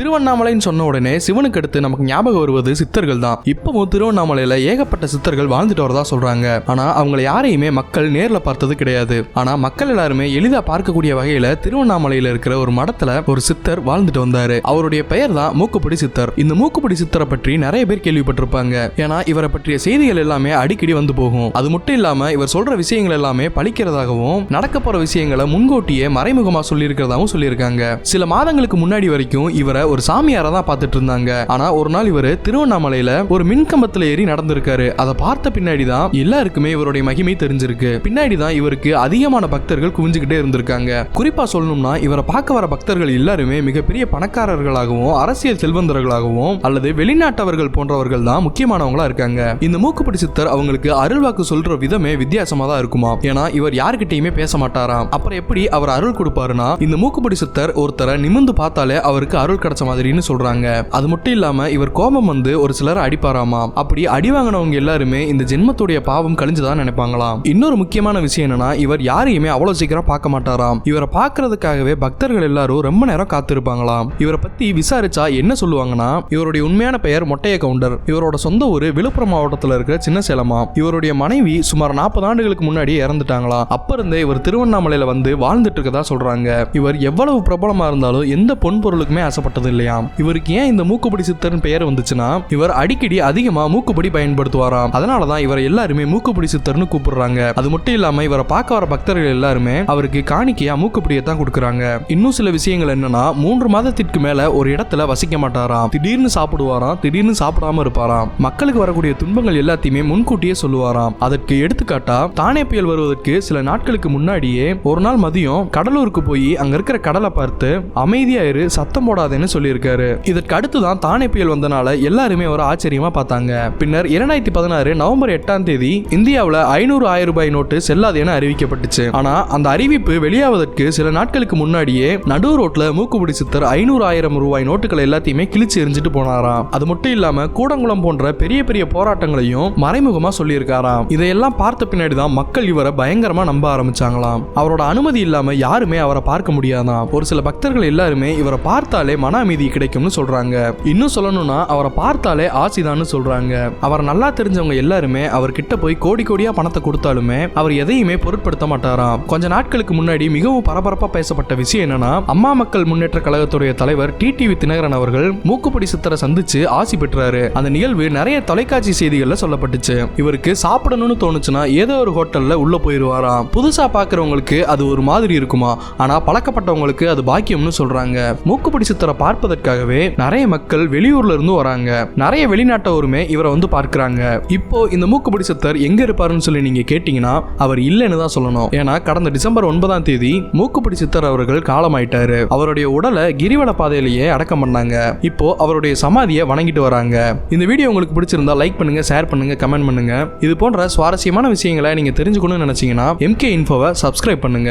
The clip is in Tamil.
திருவண்ணாமலைன்னு சொன்ன உடனே சிவனுக்கு அடுத்து நமக்கு ஞாபகம் வருவது சித்தர்கள் தான் இப்பவும் திருவண்ணாமலையில ஏகப்பட்ட சித்தர்கள் வாழ்ந்துட்டு வரதா சொல்றாங்க. ஆனா அவங்களை யாரையுமே மக்கள் நேர்ல பார்த்தது கிடையாது. ஆனா மக்கள் எல்லாருமே எளிதா பார்க்கக்கூடிய வகையில திருவண்ணாமலையில இருக்கிற ஒரு மடத்துல ஒரு சித்தர் வாழ்ந்துட்டு வந்தாரு. அவருடைய பெயர் தான் மூக்குப்பிடி சித்தர். இந்த மூக்குப்பிடி சித்தரை பற்றி நிறைய பேர் கேள்விப்பட்டிருப்பாங்க. ஏன்னா இவரை பற்றிய செய்திகள் எல்லாமே அடிக்கடி வந்து போகும். அது மட்டும் இல்லாம இவர் சொல்ற விஷயங்கள் எல்லாமே பழிக்கிறதாகவும் நடக்க போற விஷயங்களை முன்கூட்டியே மறைமுகமா சொல்லியிருக்கிறதாகவும் சொல்லியிருக்காங்க. சில மாதங்களுக்கு முன்னாடி வரைக்கும் இவரை ஒரு சாமியாரா தான் பார்த்துட்டு இருந்தாங்க. ஆனா ஒரு நாள் இவர் திருவண்ணாமலையில ஒரு மின்கம்பத்துல ஏறி நடந்திருக்காரு. அதை பார்த்த பின்னாடி தான் எல்லாருக்குமே இவருடைய மகிமை தெரிஞ்சிருக்கு. பின்னாடி தான் இவருக்கு அதிகமான பக்தர்கள் குவிஞ்சுக்கிட்டே இருந்திருக்காங்க. குறிப்பா சொல்லணும்னா இவரை பார்க்க வர பக்தர்கள் எல்லாருமே மிகப்பெரிய பணக்காரர்களாகவும் அரசியல் செல்வந்தர்களாகவும் அல்லது வெளிநாட்டவர்கள் போன்றவர்கள் தான் முக்கியமானவங்களா இருக்காங்க. இந்த மூக்குப்படி சித்தர் அவங்களுக்கு அருள்வாக்கு சொல்ற விதமே வித்தியாசமா தான் இருக்குமா? ஏன்னா இவர் யாருக்கிட்டையுமே பேச மாட்டாராம். அப்புறம் எப்படி அவர் அருள் கொடுப்பாருன்னா இந்த மூக்குப்படி சித்தர் ஒருத்தரை நிமிந்து பார்த்தாலே அவருக்கு அருள் கிடைச்ச மாதிரின்னு சொல்றாங்க. அது மட்டும் இல்லாம இவர் கோபம் வந்து ஒரு சிலர் அடிப்பாராமா அப்படி அடி வாங்கினவங்க எல்லாருமே இந்த ஜென்மத்துடைய பாவம் கழிஞ்சுதான் நினைப்பாங்களாம். இன்னொரு முக்கியமான விஷயம் என்னன்னா இவர் யாரையுமே அவ்வளவு சீக்கிரம் பார்க்க மாட்டாராம். இவரை பார்க்கறதுக்காகவே பக்தர்கள் எல்லாரும் ரொம்ப நேரம் காத்திருப்பாங்களாம். இவரை பத்தி விசாரிச்சா என்ன சொல்லுவாங்கன்னா இவருடைய உண்மையான பெயர் மொட்டைய கவுண்டர். இவரோட சொந்த ஊர் விழுப்புரம் மாவட்டத்தில் இருக்கிற சின்ன சேலமா இவருடைய மனைவி சுமார் நாற்பது ஆண்டுகளுக்கு முன்னாடி இறந்துட்டாங்களாம். அப்ப இருந்தே இவர் திருவண்ணாமலையில வந்து வாழ்ந்துட்டு இருக்கதா சொல்றாங்க. இவர் எவ்வளவு பிரபலமா இருந்தாலும் எந்த பொன் பொருளுக்குமே ஆசைப்பட்டது இல்லையாம். இவருக்கு ஏன் இந்த மூக்குப்படி சித்தர்னு பெயர் வந்துச்சுன்னா இவர் அடிக்கடி அதிகமா மூக்குப்படி பயன்படுத்துவாராம். அதனாலதான் இவரை எல்லாருமே மூக்குப்படி சித்தர்னு கூப்பிடுறாங்க. அது மட்டும் இல்லாம இவரை பார்க்க வர பக்தர்கள் எல்லாருமே அவருக்கு காணிக்கையா மூக்குப்படியை தான் கொடுக்குறாங்க. இன்னும் சில விஷயங்கள் என்னன்னா மூன்று மாதத்திற்கு மேல ஒரு இடத்துல வசிக்க மாட்டாராம். திடீர்னு சாப்பிடுவாராம் திடீர்னு சாப்பிடாம இருப்பாராம். மக்களுக்கு வரக்கூடிய துன்பங்கள் எல்லாத்தையுமே முன்கூட்டியே சொல்லுவாராம். அதற்கு எடுத்துக்காட்டா தானே புயல் வருவதற்கு சில நாட்களுக்கு முன்னாடியே ஒரு நாள் மதியம் கடலூருக்கு போய் அங்க இருக்கிற கடலை பார்த்து அமைதியாயிரு சத்தம் போடாதேன்னு சொல்லியிருக்காரு. இதற்கு அடுத்துதான் தானே புயல் வந்தனால எல்லாருமே ஒரு ஆச்சரியமா பார்த்தாங்க. பின்னர் இரண்டாயிரத்தி பதினாறு நவம்பர் எட்டாம் தேதி இந்தியாவில் ஐநூறு ஆயிரம் ரூபாய் நோட்டு செல்லாது என அறிவிக்கப்பட்டுச்சு. ஆனா அந்த அறிவிப்பு வெளியாவதற்கு சில நாட்களுக்கு முன்னாடியே நடு ரோட்ல மூக்குப்பிடி சித்தர் ஐநூறு ஆயிரம் ரூபாய் நோட்டுகளை எல்லாத்தையுமே கிழிச்சு எரிஞ்சிட்டு போனாராம். அது மட்டும் இல்லாம கூடங்குளம் போன்ற பெரிய பெரிய போராட்டங்களையும் மறைமுகமா சொல்லியிருக்காராம். இதையெல்லாம் பார்த்த பின்னாடி தான் மக்கள் இவரை பயங்கரமா நம்ப ஆரம்பிச்சாங்களாம். அவரோட அனுமதி இல்லாம யாருமே அவரை பார்க்க முடியாதாம். ஒரு சில பக்தர்கள் எல்லாருமே இவரை பார்த்தாலே மன அமைதி கிடைக்கும்னு சொல்றாங்க. இன்னும் சொல்லணும்னா அவரை பார்த்தாலே ஆசிதான்னு சொல்றாங்க. அவரை நல்லா தெரிஞ்சவங்க எல்லாருமே அவர்கிட்ட போய் கோடி கோடியா பணத்தை கொடுத்தாலுமே அவர் எதையுமே பொருட்படுத்த மாட்டாராம். கொஞ்ச நாட்களுக்கு முன்னாடி மிகவும் பரபரப்பா பேசப்பட்ட விஷயம் என்னன்னா அம்மா மக்கள் முன்னேற்ற கழகத்துடைய தலைவர் டிடிவி தினகரன் அவர்கள் மூக்குப்படி சித்தரை சந்திச்சு ஆசி பெற்றாரு. அந்த நிகழ்வு நிறைய தொலைக்காட்சி செய்திகள்ல சொல்லப்பட்டுச்சு. இவருக்கு சாப்பிடணும்னு தோணுச்சுன்னா ஏதோ ஒரு ஹோட்டல்ல உள்ள போயிருவாராம். புதுசா பாக்குறவங்களுக்கு அது ஒரு மாதிரி இருக்குமா? ஆனா பழக்கப்பட்டவங்களுக்கு அது பாக்கியம்னு சொல்றாங்க. மூக்குப்பிடி சித்தரை பார்ப்பதற்காகவே நிறைய மக்கள் வெளியூர்ல இருந்து வராங்க. நிறைய வெளிநாட்டவருமே இவரை வந்து பார்க்கிறாங்க. இப்போ இந்த மூக்கு சித்தர் எங்க இருப்பாருன்னு சொல்லி நீங்க கேட்டீங்கன்னா அவர் இல்லைன்னு தான் சொல்லணும். ஏன்னா கடந்த டிசம்பர் ஒன்பதாம் தேதி மூக்குப்பிடி சித்தர் அவர்கள் காலமாயிட்டாரு. அவருடைய உடலை கிரிவல பாதையிலேயே அடக்கம் பண்ணாங்க. இப்போ அவருடைய சமாதியை வணங்கிட்டு வராங்க. இந்த வீடியோ உங்களுக்கு பிடிச்சிருந்தா லைக் பண்ணுங்க ஷேர் பண்ணுங்க கமெண்ட் பண்ணுங்க. இது போன்ற சுவாரஸ்யமான விஷயங்களை நீங்க தெரிஞ்சுக்கணும்னு நினைச்சீங்கன்னா எம்கே இன்ஃபோவை சப்ஸ்கிரைப் பண்ணுங்க.